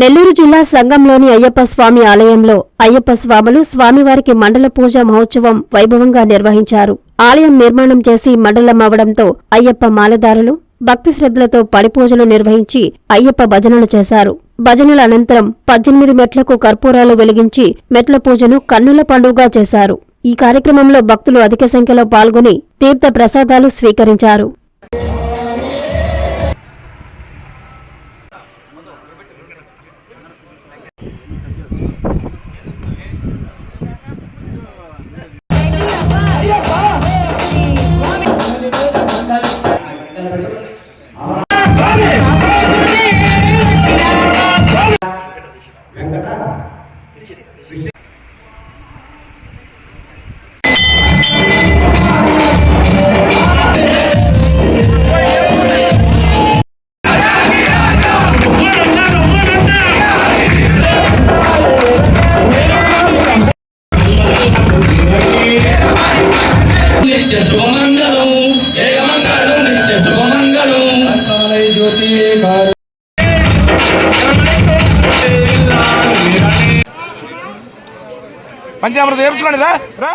నెల్లూరు జిల్లా సంఘంలోని అయ్యప్ప స్వామి ఆలయంలో అయ్యప్ప స్వాములు స్వామివారికి మండల పూజ మహోత్సవం వైభవంగా నిర్వహించారు. ఆలయం నిర్మాణం చేసి మండలమవడంతో అయ్యప్ప మాలదారులు భక్తి శ్రద్ధలతో పడిపూజలు నిర్వహించి అయ్యప్ప భజనలు చేశారు. భజనల అనంతరం పద్దెనిమిది మెట్లకు కర్పూరాలు వెలిగించి మెట్ల పూజను కన్నుల పండుగగా చేశారు. ఈ కార్యక్రమంలో భక్తులు అధిక సంఖ్యలో పాల్గొని తీర్థ ప్రసాదాలు స్వీకరించారు. வெங்கடா. నిత్య శుభమంగళం. జయమంగళం నిత్య శుభమంగళం. జ్యోతి పంచామృతం ఏపించుకోండి రా